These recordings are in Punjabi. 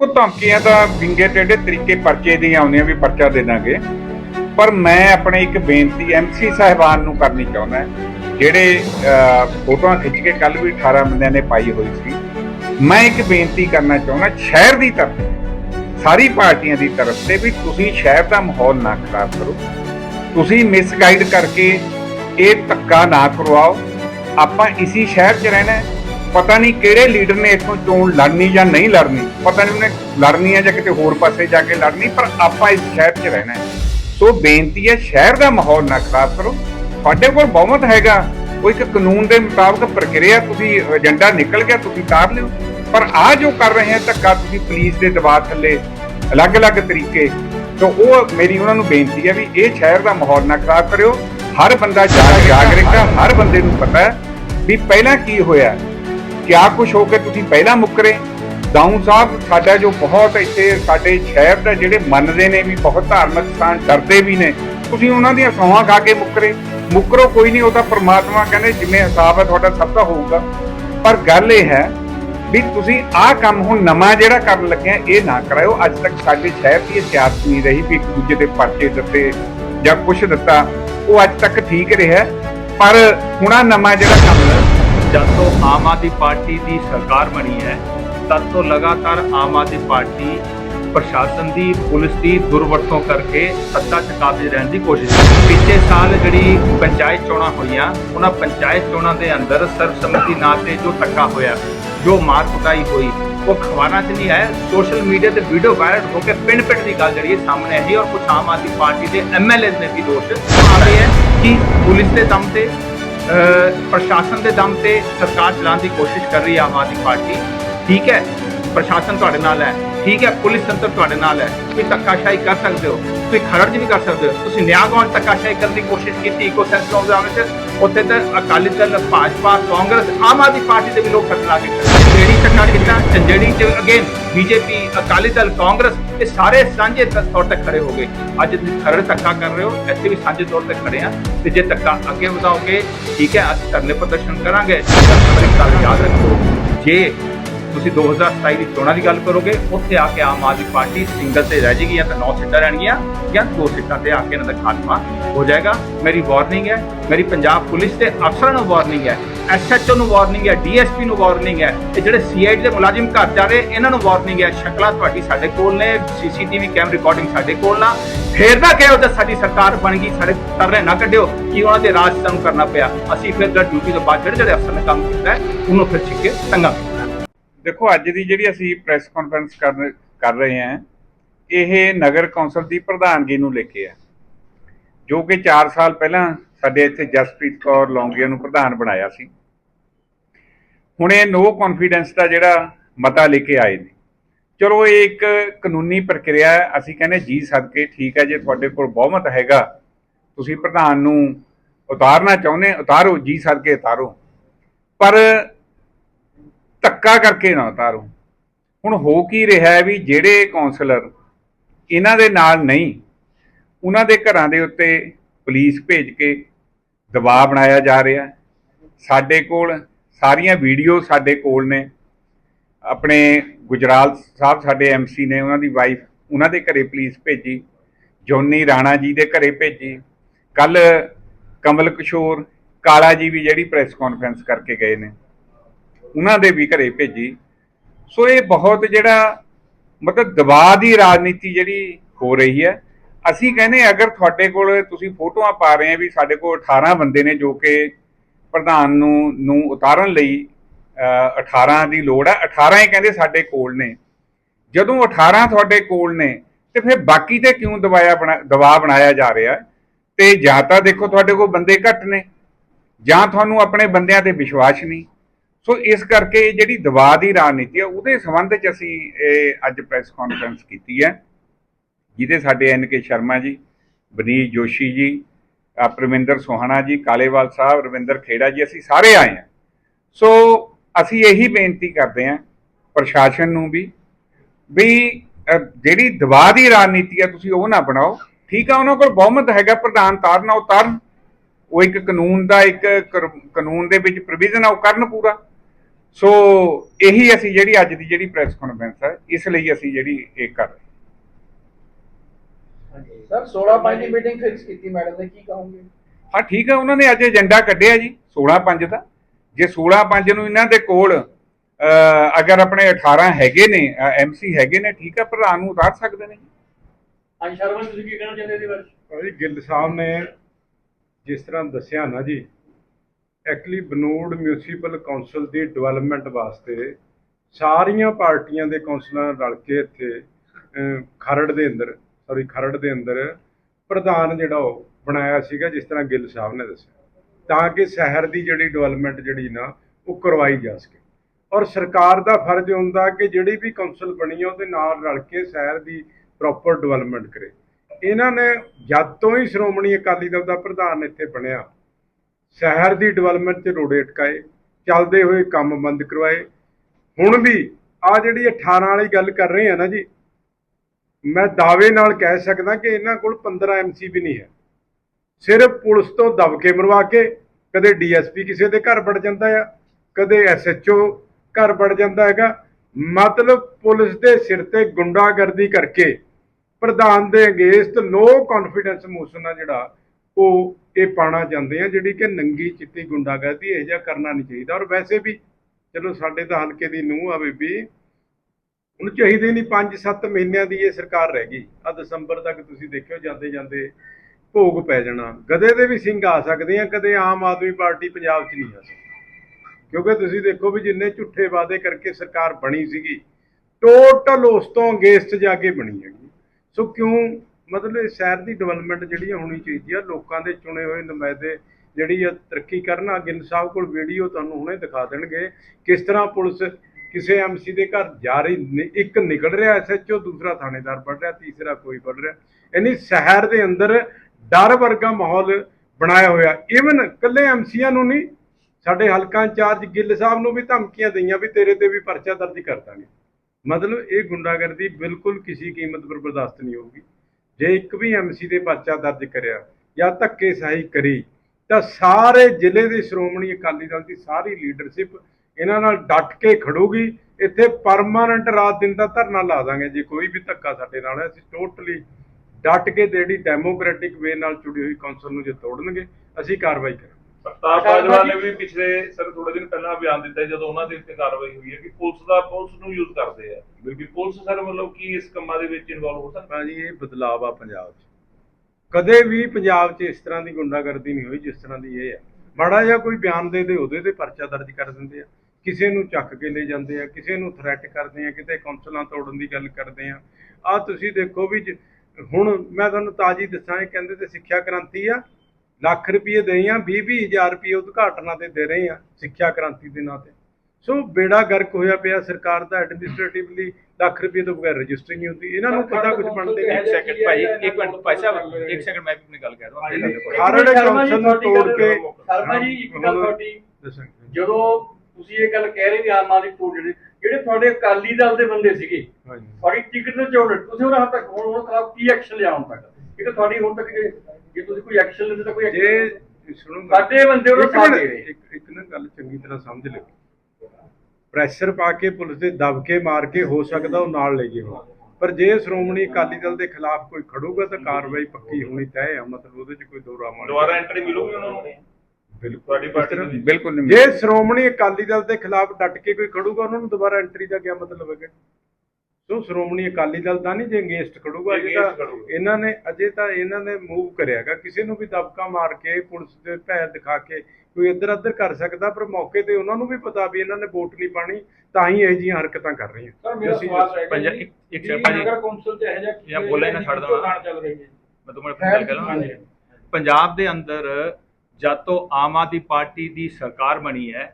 ਕੋ ਧਮਕੀਆਂ ਤਾਂ ਵਿੰਗੇ ਟੇਢੇ ਤਰੀਕੇ ਪਰਚੇ ਦੀਆਂ ਆਉਂਦੀਆਂ ਵੀ ਪਰਚਾ ਦੇ ਦਾਂਗੇ। ਪਰ ਮੈਂ ਆਪਣੇ ਇੱਕ ਬੇਨਤੀ ਐਮਸੀ ਸਾਹਿਬਾਨ ਨੂੰ ਕਰਨੀ ਚਾਹੁੰਦਾ ਜਿਹੜੇ ਫੋਟੋਆਂ ਖਿੱਚ ਕੇ ਕੱਲ ਵੀ 18 ਬੰਦਿਆਂ ਨੇ ਪਾਈ ਹੋਈ ਸੀ। ਮੈਂ ਇੱਕ ਬੇਨਤੀ ਕਰਨਾ ਚਾਹੁੰਦਾ, ਸ਼ਹਿਰ ਦੀ ਤਰਫ ਸਾਰੀ ਪਾਰਟੀਆਂ ਦੀ ਤਰਫ ਤੇ ਵੀ ਤੁਸੀਂ ਸ਼ਹਿਰ ਦਾ ਮਾਹੌਲ ਨਾ ਖਰਾਬ ਕਰੋ। ਤੁਸੀਂ ਮਿਸਗਾਈਡ ਕਰਕੇ ਇਹ ਧੱਕਾ ਨਾ ਕਰਵਾਓ। ਆਪਾਂ ਇਸੀ ਸ਼ਹਿਰ 'ਚ ਰਹਿਣਾ ਪਤਾ ਨਹੀਂ ਕਿਹੜੇ ਲੀਡਰ ਨੇ ਇੱਥੋਂ ਚੋਣ ਲੜਨੀ ਜਾਂ ਨਹੀਂ ਲੜਨੀ। ਪਤਾ ਨਹੀਂ ਉਹਨੇ ਲੜਨੀ ਹੈ ਜਾਂ ਕਿਤੇ ਹੋਰ ਪਾਸੇ ਜਾ ਕੇ ਲੜਨੀ, ਪਰ ਆਪਾਂ ਇਸ ਸ਼ਹਿਰ 'ਚ ਰਹਿਣਾ ਹੈ। ਸੋ ਬੇਨਤੀ ਹੈ ਸ਼ਹਿਰ ਦਾ ਮਾਹੌਲ ਨਾ ਖਰਾਬ ਕਰੋ। ਤੁਹਾਡੇ ਕੋਲ ਬਹੁਮਤ ਹੈਗਾ। ਉਹ ਇੱਕ ਕਾਨੂੰਨ ਦੇ ਮੁਤਾਬਕ ਪ੍ਰਕਿਰਿਆ ਤੁਸੀਂ ਏਜੰਡਾ ਨਿਕਲ ਗਿਆ, ਤੁਸੀਂ ਤਾਰ ਲਿਓ। ਪਰ ਆ ਜੋ ਕਰ ਰਹੇ ਹੈ ਧੱਕਾ, ਤੁਸੀਂ ਪੁਲਿਸ ਦੇ ਦਬਾਅ ਥੱਲੇ ਅਲੱਗ-ਅਲੱਗ ਤਰੀਕੇ। ਤੋਂ ਉਹ ਮੇਰੀ ਉਹਨਾਂ ਨੂੰ ਬੇਨਤੀ ਹੈ ਵੀ ਇਹ ਸ਼ਹਿਰ ਦਾ ਮਾਹੌਲ ਨਾ ਖਰਾਬ ਕਰਿਓ। ਹਰ ਬੰਦਾ ਜਾਗਰਿਕ ਹੈ ਹਰ ਬੰਦੇ ਨੂੰ ਪਤਾ ਹੈ ਵੀ ਪਹਿਲਾਂ ਕੀ ਹੋਇਆ। ਕਿਆ ਕੁਝ ਹੋ ਕੇ ਤੁਸੀਂ ਪਹਿਲਾਂ ਮੁੱਕਰੇ? ਦਾਊ ਸਾਹਿਬ, ਸਾਡਾ ਜੋ ਬਹੁਤ ਇੱਥੇ, ਸਾਡੇ ਸ਼ਹਿਰ ਦਾ ਜਿਹੜੇ ਮੰਨਦੇ ਨੇ ਵੀ ਬਹੁਤ ਧਾਰਮਿਕ ਸਥਾਨ, ਡਰਦੇ ਵੀ ਨੇ, ਤੁਸੀਂ ਉਹਨਾਂ ਦੀਆਂ ਸੌਹਾਂ ਖਾ ਕੇ ਮੁੱਕਰੇ। ਮੁੱਕਰੋ ਕੋਈ ਨਹੀਂ, ਉਹ ਤਾਂ ਪ੍ਰਮਾਤਮਾ ਕਹਿੰਦੇ ਜਿਵੇਂ ਹਿਸਾਬ ਹੈ ਤੁਹਾਡਾ ਸਭ ਦਾ ਹੋਊਗਾ। ਪਰ ਗੱਲ ਇਹ ਹੈ ਵੀ ਤੁਸੀਂ ਆਹ ਕੰਮ ਹੁਣ ਨਵਾਂ ਜਿਹੜਾ ਕਰਨ ਲੱਗਿਆ ਇਹ ਨਾ ਕਰਾਇਓ। ਅੱਜ ਤੱਕ ਸਾਡੇ ਸ਼ਹਿਰ ਦੀ ਇਹ ਸਿਆਸਤ ਨਹੀਂ ਰਹੀ ਵੀ ਇੱਕ ਦੂਜੇ ਦੇ ਪਰਚੇ ਦਿੱਤੇ ਜਾਂ ਕੁਝ ਦਿੱਤਾ। ਉਹ ਅੱਜ ਤੱਕ ਠੀਕ ਰਿਹਾ। ਪਰ ਹੁਣ ਆਹ ਨਵਾਂ ਜਿਹੜਾ ਕੰਮ ਜਦ ਤੋਂ ਆਮ ਆਦਮੀ ਪਾਰਟੀ ਦੀ ਸਰਕਾਰ ਬਣੀ ਹੈ, ਤਦ ਤੋਂ ਲਗਾਤਾਰ ਆਮ ਆਦਮੀ ਪਾਰਟੀ ਪ੍ਰਸ਼ਾਸਨ ਦੀ, ਪੁਲਿਸ ਦੀ ਦੁਰਵਰਤੋਂ ਕਰਕੇ ਸੱਤਾ 'ਚ ਕਾਬਜ ਰਹਿਣ ਦੀ ਕੋਸ਼ਿਸ਼ ਕੀਤੀ ਪਿਛਲੇ ਸਾਲ ਜਿਹੜੀ ਪੰਚਾਇਤ ਚੋਣਾਂ ਹੋਈਆਂ, ਉਹਨਾਂ ਪੰਚਾਇਤ ਚੋਣਾਂ ਦੇ ਅੰਦਰ ਸਰਬਸੰਮਤੀ ਨਾਂ ਤੇ ਜੋ ਧੱਕਾ ਹੋਇਆ, ਜੋ ਮਾਰ ਕੁਟਾਈ ਹੋਈ, ਉਹ ਖਵਾਨਾ 'ਚ ਨਹੀਂ ਹੈ, ਸੋਸ਼ਲ ਮੀਡੀਆ ਤੇ ਵੀਡੀਓ ਵਾਇਰਲ ਹੋ ਕੇ ਪਿੰਡ ਪਿੰਡ ਦੀ ਗੱਲ ਜਿਹੜੀ ਹੈ ਸਾਹਮਣੇ ਆਈ ਔਰ ਕੁਝ ਆਮ ਆਦਮੀ ਪਾਰਟੀ ਦੇ ਐਮਐਲਏ ਨੇ ਵੀ ਦੋਸ਼ ਆ ਰਹੇ ਹੈ ਕਿ ਪੁਲਿਸ ਦੇ ਦਮ ਤੇ ਪ੍ਰਸ਼ਾਸਨ ਦੇ ਦਮ ਤੇ ਸਰਕਾਰ ਚਲਾਉਣ ਦੀ ਕੋਸ਼ਿਸ਼ ਕਰ ਰਹੀ ਹੈ ਆਮ ਆਦਮੀ ਪਾਰਟੀ। ਠੀਕ ਹੈ, ਪ੍ਰਸ਼ਾਸਨ ਤੁਹਾਡੇ ਨਾਲ ਹੈ। ਠੀਕ ਹੈ, ਪੁਲਿਸ ਤੰਤਰ ਤੁਹਾਡੇ ਨਾਲ ਹੈ। ਤੁਸੀਂ ਧੱਕਾਸ਼ਾਹੀ ਕਰ ਸਕਦੇ ਹੋ, ਤੁਸੀਂ ਖਰੜ 'ਚ ਵੀ ਕਰ ਸਕਦੇ। ਹੋ ਤੁਸੀਂ ਨਿਆਗੌਣ ਧੱਕਾਸ਼ਾਹੀ ਕਰਨ ਦੀ ਕੋਸ਼ਿਸ਼ ਕੀਤੀ ਇਕੋ ਸੈਂਸ ਲਾਉਣ ਦੇ ਵਿੱਚ। ਉੱਥੇ ਤਾਂ ਅਕਾਲੀ ਦਲ, ਭਾਜਪਾ, ਕਾਂਗਰਸ, ਆਮ ਆਦਮੀ ਪਾਰਟੀ ਦੇ ਵੀ ਲੋਕ ਖਤਰਾ ਕੇ ਜਿਹੜੀ ਸਰਕਾਰ ਕੀਤਾ ਚੰਜੇੜੀ ਚ ਅਗੇਨ ਬੀਜੇਪੀ, ਅਕਾਲੀ ਦਲ, ਕਾਂਗਰਸ, ਇਹ ਸਾਰੇ ਸਾਂਝੇ ਤੌਰ ਤੇ ਖੜੇ ਹੋ ਗਏ। ਅੱਜ ਤੁਸੀਂ ਖਰੜ ਧੱਕਾ ਕਰ ਰਹੇ ਹੋ, ਇੱਥੇ ਵੀ ਸਾਂਝੇ ਤੌਰ ਤੇ ਖੜੇ ਆ। ਤੇ ਜੇ ਧੱਕਾ ਅੱਗੇ ਵਧਾਓਗੇ, ਠੀਕ ਹੈ, ਅਸੀਂ ਧਰਨੇ ਪ੍ਰਦਰਸ਼ਨ ਕਰਾਂਗੇ। ਪਰ ਇੱਕ ਯਾਦ ਰੱਖੋ, ਜੇ ਤੁਸੀਂ 2027 ਦੀ ਚੋਣਾਂ ਦੀ ਗੱਲ ਕਰੋਗੇ, ਉੱਥੇ ਆ ਕੇ ਆਮ ਆਦਮੀ ਪਾਰਟੀ ਸਿੰਗਲ ਤੇ ਰਹਿ ਜਾਏਗੀ ਜਾਂ ਤਾਂ 9 ਸੀਟਾਂ ਰਹਿਣਗੀਆਂ ਜਾਂ 2 ਸੀਟਾਂ ਤੇ ਆ ਕੇ ਇਹਨਾਂ ਦਾ ਖਾਤਮਾ ਹੋ ਜਾਏਗਾ। ਮੇਰੀ ਵਾਰਨਿੰਗ ਹੈ, ਮੇਰੀ ਪੰਜਾਬ ਪੁਲਿਸ ਦੇ ਅਫਸਰਾਂ ਨੂੰ ਵਾਰਨਿੰਗ ਹੈ ਐਸਐਚਓ ਨੂੰ ਵਾਰਨਿੰਗ ਹੈ ਡੀਐਸਪੀ ਨੂੰ ਵਾਰਨਿੰਗ ਹੈ। ਇਹ ਜਿਹੜੇ ਸੀਆਈਡੀ ਦੇ ਮੁਲਾਜ਼ਮ ਘਰ ਜਾ ਰਹੇ, ਇਹਨਾਂ ਨੂੰ ਵਾਰਨਿੰਗ ਹੈ, ਸ਼ਕਲਾਂ ਤੁਹਾਡੀ ਸਾਡੇ ਕੋਲ ਨੇ, ਸੀਸੀਟੀਵੀ ਕੈਮ ਰਿਕਾਰਡਿੰਗ ਸਾਡੇ ਕੋਲ ਨਾ। ਫੇਰ ਨਾ ਕਹੋ ਜਦ ਸਾਡੀ ਸਰਕਾਰ ਬਣ ਗਈ, ਸਾਡੇ ਤਰਲੇ ਨਾ ਕੱਢਿਓ, ਕਿ ਉਹਨਾਂ ਦੇ ਰਾਜ ਸਾਨੂੰ ਕਰਨਾ ਪਿਆ। ਅਸੀਂ ਫਿਰ ਡਿਊਟੀ ਤੋਂ ਬਾਅਦ ਜਿਹੜੇ ਜਿਹੜੇ ਅਫਸਰ ਨੇ ਕੰਮ ਕੀਤਾ ਉਹਨੂੰ ਫਿਰ ਛਿੱਕੇ ਟੰਗਾ ਦੇਖੋ, ਅੱਜ ਦੀ ਜਿਹੜੀ ਅਸੀਂ ਪ੍ਰੈਸ ਕਾਨਫਰੰਸ ਕਰ ਕਰ ਰਹੇ ਹਾਂ, ਇਹ ਨਗਰ ਕੌਂਸਲ ਦੀ ਪ੍ਰਧਾਨਗੀ ਨੂੰ ਲੈ ਕੇ ਹੈ। ਜੋ ਕਿ 4 ਸਾਲ ਪਹਿਲਾਂ ਸਾਡੇ ਇੱਥੇ ਜਸਪ੍ਰੀਤ ਕੌਰ ਲੌਂਗੀਆ ਨੂੰ ਪ੍ਰਧਾਨ ਬਣਾਇਆ ਸੀ। ਹੁਣ ਇਹ ਨੋ ਕੌਨਫੀਡੈਂਸ ਦਾ ਜਿਹੜਾ ਮਤਾ ਲੈ ਕੇ ਆਏ ਨੇ। ਚਲੋ, ਇਹ ਇੱਕ ਕਾਨੂੰਨੀ ਪ੍ਰਕਿਰਿਆ ਹੈ। ਅਸੀਂ ਕਹਿੰਦੇ ਜੀ ਸਦਕੇ ਠੀਕ ਹੈ, ਜੇ ਤੁਹਾਡੇ ਕੋਲ ਬਹੁਮਤ ਹੈਗਾ, ਤੁਸੀਂ ਪ੍ਰਧਾਨ ਨੂੰ ਉਤਾਰਨਾ ਚਾਹੁੰਦੇ ਉਤਾਰੋ, ਜੀ ਸਦਕੇ ਉਤਾਰੋ। ਪਰ ਧੱਕਾ ਕਰਕੇ ਨਾ ਉਤਾਰੋ। ਹੁਣ ਹੋ ਕੀ ਰਿਹਾ ਹੈ ਵੀ ਜਿਹੜੇ ਕਾਉਂਸਲਰ ਇਹਨਾਂ ਦੇ ਨਾਲ ਨਹੀਂ, ਉਹਨਾਂ ਦੇ ਘਰਾਂ ਦੇ ਉੱਤੇ ਪੁਲਿਸ ਭੇਜ ਕੇ ਦਬਾਅ ਬਣਾਇਆ ਜਾ ਰਿਹਾ ਹੈ। ਸਾਡੇ ਕੋਲ ਸਾਰੀਆਂ ਵੀਡੀਓ ਸਾਡੇ ਕੋਲ ਨੇ। ਆਪਣੇ ਗੁਜਰਾਲ ਸਾਹਿਬ ਸਾਡੇ ਐਮਸੀ ਨੇ, ਉਹਨਾਂ ਦੀ ਵਾਈਫ ਉਹਨਾਂ ਦੇ ਘਰੇ ਪੁਲਿਸ ਭੇਜੀ। ਜੋਨੀ ਰਾਣਾ ਜੀ ਦੇ ਘਰੇ ਭੇਜੀ। ਕੱਲ ਕਮਲ ਕਿਸ਼ੋਰ ਕਾਲਾ ਜੀ ਵੀ ਜਿਹੜੀ ਪ੍ਰੈਸ ਕਾਨਫਰੰਸ ਕਰਕੇ ਗਏ ਨੇ। ਉਹਨਾਂ ਦੇ ਵੀ ਘਰੇ ਭੇਜੀ। ਸੋ ਇਹ ਬਹੁਤ ਜਿਹੜਾ ਮਤਲਬ ਦਬਾਅ ਦੀ ਰਾਜਨੀਤੀ ਜਿਹੜੀ ਹੋ ਰਹੀ ਹੈ। ਅਸੀਂ ਕਹਿੰਦੇ ਅਗਰ ਤੁਹਾਡੇ ਕੋਲ ਤੁਸੀਂ ਫੋਟੋਆਂ ਪਾ ਰਹੇ ਆ ਵੀ ਸਾਡੇ ਕੋਲ 18 ਬੰਦੇ ਨੇ ਜੋ ਕਿ ਪ੍ਰਧਾਨ ਨੂੰ ਨੂੰ ਉਤਾਰਨ ਲਈ ਅਹ, 18 ਦੀ ਲੋੜ ਹੈ। 18 ਹੀ ਕਹਿੰਦੇ ਸਾਡੇ ਕੋਲ ਨੇ। ਜਦੋਂ 18 ਤੁਹਾਡੇ ਕੋਲ ਨੇ ਤੇ ਫਿਰ ਬਾਕੀ ਤੇ ਕਿਉਂ ਦਬਾਇਆ ਬਣਾ ਦਬਾਅ ਬਣਾਇਆ ਜਾ ਰਿਹਾ ਹੈ? ਤੇ ਜਾਂ ਤਾਂ ਦੇਖੋ ਤੁਹਾਡੇ ਕੋਲ ਬੰਦੇ ਘੱਟ ਨੇ ਜਾਂ ਤੁਹਾਨੂੰ ਆਪਣੇ ਬੰਦਿਆਂ ਤੇ ਵਿਸ਼ਵਾਸ ਨਹੀਂ। ਸੋ ਇਸ ਕਰਕੇ ਜਿਹੜੀ ਦਬਾਅ ਦੀ ਰਾਜਨੀਤੀ ਹੈ ਉਹਦੇ ਸੰਬੰਧ ਵਿੱਚ ਅਸੀਂ ਇਹ ਅੱਜ ਪ੍ਰੈਸ ਕਾਨਫਰੰਸ ਕੀਤੀ ਹੈ। ਜਿਹਦੇ ਸਾਡੇ ਐਨ ਕੇ ਸ਼ਰਮਾ ਜੀ ਬਨੀਸ਼ ਜੋਸ਼ੀ ਜੀ ਅ, ਪ੍ਰਵਿੰਦਰ ਸੋਹਣਾ ਜੀ ਕਾਲੇਵਾਲ ਸਾਹਿਬ ਰਵਿੰਦਰ ਖੇੜਾ ਜੀ ਅਸੀਂ ਸਾਰੇ ਆਏ ਹਾਂ। ਸੋ ਅਸੀਂ ਇਹੀ ਬੇਨਤੀ ਕਰਦੇ ਹਾਂ ਪ੍ਰਸ਼ਾਸਨ ਨੂੰ ਵੀ ਵੀ ਜਿਹੜੀ ਦਬਾਅ ਦੀ ਰਾਜਨੀਤੀ ਹੈ ਤੁਸੀਂ ਉਹ ਨਾ ਬਣਾਓ। ਠੀਕ ਆ ਉਹਨਾਂ ਕੋਲ ਬਹੁਮਤ ਹੈਗਾ ਪ੍ਰਧਾਨ ਤਾਰਨਾ ਉਹ ਤਾਰਨ। ਉਹ ਇੱਕ ਕਾਨੂੰਨ ਦਾ ਇੱਕ ਕਾਨੂੰਨ ਦੇ ਵਿੱਚ ਪ੍ਰੋਵੀਜ਼ਨ ਆ ਉਹ ਕਰਨ ਪੂਰਾ। ਸੋ ਇਹੀ ਅਸੀਂ ਜਿਹੜੀ ਅੱਜ ਦੀ ਜਿਹੜੀ ਪ੍ਰੈਸ ਕਾਨਫਰੰਸ ਹੈ ਇਸ ਲਈ ਅਸੀਂ ਜਿਹੜੀ ਇਹ ਕਰ ਰਹੇ ਸਰ 16 5 ਦੀ ਮੀਟਿੰਗ ਫਿਕਸ ਕੀਤੀ ਮੈਡਮ ਨੇ ਕੀ ਕਹੋਗੇ? ਹਾਂ ਠੀਕ ਹੈ ਉਹਨਾਂ ਨੇ ਅੱਜ ਏਜੰਡਾ ਕੱਢਿਆ ਜੀ 16 5 ਦਾ। ਜੇ 16 5 ਨੂੰ ਇਹਨਾਂ ਦੇ ਕੋਲ ਅਗਰ ਆਪਣੇ 18 ਹੈਗੇ ਨੇ ਐਮਸੀ ਹੈਗੇ ਨੇ ਠੀਕ ਹੈ ਪ੍ਰਧਾਨ ਨੂੰ ਉਤਾਰ ਸਕਦੇ ਨੇ ਜੀ। ਹਾਂ ਸ਼ਰਮਾ ਤੁਸੀਂ ਕੀ ਕਹਿਣਾ ਚਾਹੁੰਦੇ ਇਹਦੇ ਬਾਰੇ? ਭਾਜੀ ਗਿੱਲ ਸਾਹਿਬ ਨੇ ਜਿਸ ਤਰ੍ਹਾਂ ਦੱਸਿਆ ਨਾ ਜੀ ਐਕਚੁਅਲੀ ਬਨੂੜ ਮਿਊਨਿਸਪਲ ਕਾਉਂਸਲ ਦੀ ਡਿਵੈਲਪਮੈਂਟ ਵਾਸਤੇ ਸਾਰੀਆਂ ਪਾਰਟੀਆਂ ਦੇ ਕਾਉਂਸਲਰਾਂ ਰਲ ਕੇ ਇੱਥੇ ਖਰੜ ਦੇ ਅੰਦਰ ਸੌਰੀ ਖਰੜ ਦੇ ਅੰਦਰ ਪ੍ਰਧਾਨ ਜਿਹੜਾ ਉਹ ਬਣਾਇਆ ਸੀਗਾ, ਜਿਸ ਤਰ੍ਹਾਂ ਗਿੱਲ ਸਾਹਿਬ ਨੇ ਦੱਸਿਆ। ਤਾਂ ਕਿ ਸ਼ਹਿਰ ਦੀ ਜਿਹੜੀ ਡਿਵੈਲਪਮੈਂਟ ਜਿਹੜੀ ਨਾ, ਉਹ ਕਰਵਾਈ ਜਾ ਸਕੇ। ਔਰ ਸਰਕਾਰ ਦਾ ਫਰਜ਼ ਹੁੰਦਾ ਕਿ ਜਿਹੜੀ ਵੀ ਕਾਉਂਸਲ ਬਣੀ ਹੈ ਉਹਦੇ ਨਾਲ ਰਲ ਕੇ ਸ਼ਹਿਰ ਦੀ ਪ੍ਰੋਪਰ ਡਿਵੈਲਪਮੈਂਟ ਕਰੇ। ਇਹਨਾਂ ਨੇ ਜਦ ਤੋਂ ਹੀ ਸ਼੍ਰੋਮਣੀ ਅਕਾਲੀ ਦਲ ਦਾ ਪ੍ਰਧਾਨ ਇੱਥੇ ਬਣਿਆ ਸ਼ਹਿਰ ਦੀ ਡਿਵੈਲਪਮੈਂਟ 'ਚ ਰੋੜੇ ਅਟਕਾਏ, ਚੱਲਦੇ ਹੋਏ ਕੰਮ ਬੰਦ ਕਰਵਾਏ। ਹੁਣ ਵੀ ਆ ਜਿਹੜੀ 18 ਵਾਲੀ ਗੱਲ ਕਰ ਰਹੇ ਆ ਨਾ ਜੀ, ਮੈਂ ਦਾਅਵੇ ਨਾਲ ਕਹਿ ਸਕਦਾ ਕਿ ਇਹਨਾਂ ਕੋਲ 15 ਐਮਸੀ ਵੀ ਨਹੀਂ ਹੈ। ਸਿਰਫ ਪੁਲਿਸ ਤੋਂ ਦਬਕੇ ਮਰਵਾ ਕੇ ਕਦੇ ਡੀਐਸਪੀ ਕਿਸੇ ਦੇ ਘਰ ਵੜ ਜਾਂਦਾ ਆ, ਕਦੇ ਐਸਐਚਓ ਘਰ ਵੜ ਜਾਂਦਾ ਹੈਗਾ। ਮਤਲਬ ਪੁਲਿਸ ਦੇ ਸਿਰ ਤੇ ਗੁੰਡਾਗਰਦੀ ਕਰਕੇ ਪ੍ਰਧਾਨ ਦੇ ਅਗੇਂਸਟ ਨੋ ਕੌਨਫੀਡੈਂਸ ਮੋਸ਼ਨ ਆ ਜਿਹੜਾ, ਉਹ ਇਹ ਪਾਣਾ ਚਾਹੁੰਦੇ ਆ, ਜਿਹੜੀ ਕਿ ਨੰਗੀ ਚਿੱਟੀ ਗੁੰਡਾਗਰਦੀ, ਇਹ ਜਿਹਾ ਕਰਨਾ ਨਹੀਂ ਚਾਹੀਦਾ। ਔਰ ਵੈਸੇ ਵੀ ਚਲੋ ਸਾਡੇ ਤਾਂ ਹਲਕੇ ਦੀ ਨੂੰ ਆ ਬੀਬੀ ਹੁਣ ਚਾਹੀਦੇ ਨਹੀਂ 5-7 ਮਹੀਨਿਆਂ ਦੀ ਇਹ ਸਰਕਾਰ ਰਹਿ ਗਈ। ਆ ਦਸੰਬਰ ਤੱਕ ਤੁਸੀਂ ਦੇਖਿਓ ਜਾਂਦੇ ਜਾਂਦੇ ਭੋਗ ਪੈ ਜਾਣਾ। ਗਦੇ ਦੇ ਵੀ ਸਿੰਘ ਆ ਸਕਦੇ ਆ, ਕਦੇ ਆਮ ਆਦਮੀ ਪਾਰਟੀ ਪੰਜਾਬ 'ਚ ਨਹੀਂ ਆ ਸਕਦੀ। ਕਿਉਂਕਿ ਤੁਸੀਂ ਦੇਖੋ ਵੀ ਜਿੰਨੇ ਝੁੱਠੇ ਵਾਅਦੇ ਕਰਕੇ ਸਰਕਾਰ ਬਣੀ ਸੀਗੀ, ਟੋਟਲ ਉਸ ਤੋਂ ਅਗੇਂਸਟ ਜਾ ਕੇ ਬਣੀ ਹੈਗੀ। ਸੋ ਕਿਉਂ ਮਤਲਬ ਇਹ ਸ਼ਹਿਰ ਦੀ ਡਿਵੈਲਪਮੈਂਟ ਜਿਹੜੀ ਆ ਹੋਣੀ ਚਾਹੀਦੀ ਆ, ਲੋਕਾਂ ਦੇ ਚੁਣੇ ਹੋਏ ਨੁਮਾਇੰਦੇ ਜਿਹੜੀ ਆ ਤਰੱਕੀ ਕਰਨ ਆ ਗਿੱਲ ਸਾਹਿਬ ਕੋਲ ਵੀਡੀਓ ਤੁਹਾਨੂੰ ਹੁਣੇ ਦਿਖਾ ਦੇਣਗੇ, ਕਿਸ ਤਰ੍ਹਾਂ ਪੁਲਿਸ ਕਿਸੇ ਐਮਸੀ ਦੇ ਘਰ ਜਾ ਰਹੀ ਇੱਕ ਨਿਕਲ ਰਿਹਾ ਐਸਐਚਓ ਦੂਸਰਾ ਥਾਣੇਦਾਰ ਪੜ ਰਿਹਾ, ਤੀਸਰਾ ਕੋਈ ਪੜ ਰਿਹਾ। ਯਾਨੀ ਸ਼ਹਿਰ ਦੇ ਅੰਦਰ ਡਰ ਵਰਗਾ ਮਾਹੌਲ ਬਣਾਇਆ ਹੋਇਆ। ਇਵਨ ਇਕੱਲੇ ਐਮਸੀਆਂ ਨੂੰ ਨਹੀਂ, ਸਾਡੇ ਹਲਕਾ ਇੰਚਾਰਜ ਗਿੱਲ ਸਾਹਿਬ ਨੂੰ ਵੀ ਧਮਕੀਆਂ ਦਈਆਂ ਵੀ ਤੇਰੇ ਤੇ ਵੀ ਪਰਚਾ ਦਰਜ ਕਰ ਦਾਂਗੇ। ਮਤਲਬ ਇਹ ਗੁੰਡਾਗਰਦੀ ਬਿਲਕੁਲ ਕਿਸੇ ਕੀਮਤ ਪਰ ਬਰਦਾਸ਼ਤ ਨਹੀਂ ਹੋਊਗੀ। ਜੇ ਇੱਕ ਵੀ ਐਮਸੀ ਦੇ ਪਰਚਾ ਦਰਜ ਕਰਿਆ ਜਾਂ ਧੱਕੇਸ਼ਾਹੀ ਕਰੀ, ਤਾਂ ਸਾਰੇ ਜ਼ਿਲ੍ਹੇ ਦੇ ਸ਼੍ਰੋਮਣੀ ਅਕਾਲੀ ਦਲ ਦੀ ਸਾਰੀ ਲੀਡਰਸ਼ਿਪ ਇਹਨਾਂ ਨਾਲ ਡਟ ਕੇ ਖੜੂਗੀ। ਇੱਥੇ ਪਰਮਾਨੈਂਟ ਰਾਤ ਦਿਨ ਦਾ ਧਰਨਾ ਲਾ ਦਾਂਗੇ। ਜੇ ਕੋਈ ਵੀ ਧੱਕਾ ਸਾਡੇ ਨਾਲ ਹੈ, ਅਸੀਂ ਟੋਟਲੀ ਡਟ ਕੇ ਜਿਹੜੀ ਡੈਮੋਕ੍ਰੈਟਿਕ ਵੇ ਨਾਲ ਜੁੜੀ ਹੋਈ ਕੌਂਸਲ ਨੂੰ ਜੇ ਤੋੜਨਗੇ, ਅਸੀਂ ਕਾਰਵਾਈ ਕਰਾਂਗੇ। ਪ੍ਰਤਾਪ ਬਾਜਵਾ ਨੇ ਵੀ ਪਿਛਲੇ ਸਰ ਥੋੜੇ ਦਿਨ ਪਹਿਲਾਂ ਬਿਆਨ ਦਿੱਤਾ ਜਦੋਂ ਉਹਨਾਂ ਦੇ ਉੱਤੇ ਕਾਰਵਾਈ ਹੋਈ ਹੈ ਕਿ ਪੁਲਿਸ ਦਾ ਪੁਲਿਸ ਨੂੰ ਯੂਜ਼ ਕਰਦੇ ਆ। ਬਿਲਕੁਲ ਪੁਲਿਸ ਸਰ ਮਤਲਬ ਕੀ ਇਸ ਕੰਮਾਂ ਦੇ ਵਿੱਚ ਇਨਵੋਲਵ ਹੋ ਸਕਦਾ? ਭਾਜੀ ਇਹ ਬਦਲਾਅ ਆ ਪੰਜਾਬ 'ਚ। ਕਦੇ ਵੀ ਪੰਜਾਬ 'ਚ ਇਸ ਤਰ੍ਹਾਂ ਦੀ ਗੁੰਡਾਗਰਦੀ ਨਹੀਂ ਹੋਈ ਜਿਸ ਤਰ੍ਹਾਂ ਦੀ ਇਹ ਆ। ਮਾੜਾ ਜਿਹਾ ਕੋਈ ਬਿਆਨ ਦੇ ਦੇ ਉਹਦੇ ਤੇ ਪਰਚਾ ਦਰਜ ਕਰ ਦਿੰਦੇ ਆ। ਕਿਸੇ ਨੂੰ ਚੱਕ ਕੇ ਲੈ ਜਾਂਦੇ ਆ ਕਿਸੇ ਨੂੰ ਥ੍ਰੈਟ ਕਰਦੇ ਆ ਕਿਤੇ ਕੌਂਸਲਾਂ ਤੋੜਨ ਦੀ ਗੱਲ ਕਰਦੇ ਆ। ਆ ਤੁਸੀਂ ਦੇਖੋ ਵੀ ਜ- ਹੁਣ ਮੈਂ ਤੁਹਾਨੂੰ ਤਾਜੀ ਦੱਸਾਂ ਇਹ ਕਹਿੰਦੇ ਤੇ ਸਿੱਖਿਆ ਕ੍ਰਾਂਤੀ ਆ ਲੱਖ ਰੁਪਏ ਦੇ ਆ 20 ਵੀਹ ਹਜ਼ਾਰ ਰੁਪਏ ਉਦਘਾਟਨਾਂ ਤੇ ਦੇ ਰਹੇ ਆ ਸਿੱਖਿਆ ਕ੍ਰਾਂਤੀ ਦੇ ਨਾਂ ਤੇ। ਸੋ ਬੇੜਾ ਗਰਕ ਹੋਇਆ ਪਿਆ ਸਰਕਾਰ ਦਾ ਐਡਮਿਨਿਸਟ੍ਰੇਟਿਵਲੀ ਲੱਖ ਰੁਪਏ ਤੋਂ ਬਗੈਰ ਰਜਿਸਟਰੀ ਨਹੀਂ ਹੁੰਦੀ। ਇਹਨਾਂ ਨੂੰ ਪਤਾ ਕੁਝ ਬਣਦੇ ਇੱਕ ਨਹੀਂ ਸੈਕਿੰਡ ਭਾਈ ਇੱਕ ਮਿੰਟ ਭਾਈ ਸਾਹਿਬ ਇੱਕ ਸੈਕਿੰਡ ਮੈਂ ਆਪਣੀ ਗੱਲ ਕਹਿ ਦਵਾਂ ਖਰੜ ਕੌਂਸਲ ਨੂੰ ਤੋੜ ਕੇ ਸ਼ਰਮਾ ਜੀ ਇੱਕ ਗੱਲ ਤੁਹਾਡੀ। ਜਦੋਂ ਤੁਸੀਂ ਇਹ ਗੱਲ ਕਹਿ ਰਹੇ ਵੀ ਆਮ ਆਦਮੀ ਪਾਰਟੀ ਜਿਹੜੇ ਜਿਹੜੇ ਤੁਹਾਡੇ ਅਕਾਲੀ ਦਲ ਦੇ ਬੰਦੇ ਸੀਗੇ ਹਾਂਜੀ। ਤੁਹਾਡੀ ਟਿਕਟ ਤੇ ਚੋਣ ਤੁਸੀਂ ਉਹਨਾਂ ਤੱਕ ਹੁਣ ਉਹਨਾਂ ਖਿਲਾਫ ਕੀ ਐਕਸ਼ਨ ਲਿਆ ਹੁਣ ਤੱਕ? ਇੱਕ ਤੁਹਾਡੀ ਹੁਣ ਤੱਕ ਜੇ ਜੇ ਤੁਸੀਂ ਕੋਈ ਐਕਸ਼ਨ ਲੈਂਦੇ ਤਾਂ ਕੋਈ action- ਜੇ ਸੁਣੋ ਸਾਡੇ ਬੰਦੇ ਉਹਦਾ ਇੱਕ ਸਾਥ ਮਿੰਟ, ਦੇ ਰਹੇ। ਇੱਕ ਇੱਕ ਨਾ ਗੱਲ ਚੰਗੀ ਤਰ੍ਹਾਂ ਸਮਝ ਲਿਓ। ਪ੍ਰੈਸ਼ਰ ਪਾ ਕੇ ਪੁਲਿਸ ਦੇ ਦਬ ਕੇ ਮਾਰ ਕੇ ਹੋ ਸਕਦਾ ਉਹ ਨਾਲ ਲੈ ਹੋਣ। ਪਰ ਜੇ ਸ਼੍ਰੋਮਣੀ ਅਕਾਲੀ ਦਲ ਦੇ ਖਿਲਾਫ ਕੋਈ ਖੜੂਗਾ ਤਾਂ ਕਾਰਵਾਈ ਪੱਕੀ ਹੋਣੀ ਤੈਅ ਹੈ ਮਤਲਬ ਉਹਦੇ 'ਚ ਕੋਈ ਦੋ ਰਾਮਾ ਦੁਬਾਰਾ ਐਂਟਰੀ ਮਿਲੂਗੀ ਉਹਨਾਂ ਨੂੰ? ਬਿਲਕੁਲ। ਤੁਹਾਡੀ ਪਾਰਟੀ ਵਿੱਚ ਬਿਲਕੁਲ ਨਹੀਂ ਜੇ ਸ਼੍ਰੋਮਣੀ ਅਕਾਲੀ ਦਲ ਦੇ ਖਿਲਾਫ ਡਟ ਕੇ ਕੋਈ ਖੜੂਗਾ ਉਹਨਾਂ ਨੂੰ ਦੁਬਾਰਾ ਐਂਟਰੀ ਦਾ ਕੀ ਮਤਲਬ ਹੈਗਾ? ਸੋ ਸ਼੍ਰੋਮਣੀ ਅਕਾਲੀ ਦਲ ਤਾਂ ਨਹੀਂ ਜੇ ਅਗੇਂਸਟ ਖੜੂਗਾ ਅਜੇ ਤਾਂ। ਇਹਨਾਂ ਨੇ ਅਜੇ ਤਾਂ ਇਹਨਾਂ ਨੇ ਮੂਵ ਕਰਿਆਗਾ ਕਿਸੇ ਨੂੰ ਵੀ ਦਬਕਾ ਮਾਰ ਕੇ ਪੁਲਿਸ ਦੇ ਭੈ ਦਿਖਾ ਕੇ ਕੋਈ ਇੱਧਰ ਉੱਧਰ ਕਰ ਸਕਦਾ ਪਰ ਮੌਕੇ ਤੇ ਉਹਨਾਂ ਨੂੰ ਵੀ ਪਤਾ ਵੀ ਇਹਨਾਂ ਨੇ ਵੋਟ ਨਹੀਂ ਪਾਣੀ ਤਾਂ ਹੀ ਇਹ ਜਿਹੀਆਂ ਹਰਕਤਾਂ ਕਰ ਰਹੀਆਂ ਸਰ ਮੇਰਾ ਅਸੀਂ ਸਵਾਲ ਹੈ ਪੰਜਾ- ਇੱਕ- ਭਾਜੀ। ਨਗਰ ਕੌਂਸਲ ਚ ਇਹ ਜਿਹਾ ਕੀ ਜਾਂ ਬੋਲੇ ਨਾ ਛੱਡ ਦੇਵਾਂ। ਦੁਕਾਨ ਚੱਲ ਰਹੀ ਹੈ ਮੈਂ ਤੁਹਾਨੂੰ ਗੱਲ ਕਰਾਂ ਹਾਂਜੀ। ਪੰਜਾਬ ਦੇ ਅੰਦਰ ਜਦ ਤੋਂ ਆਮ ਆਦਮੀ ਪਾਰਟੀ ਦੀ ਸਰਕਾਰ ਬਣੀ ਹੈ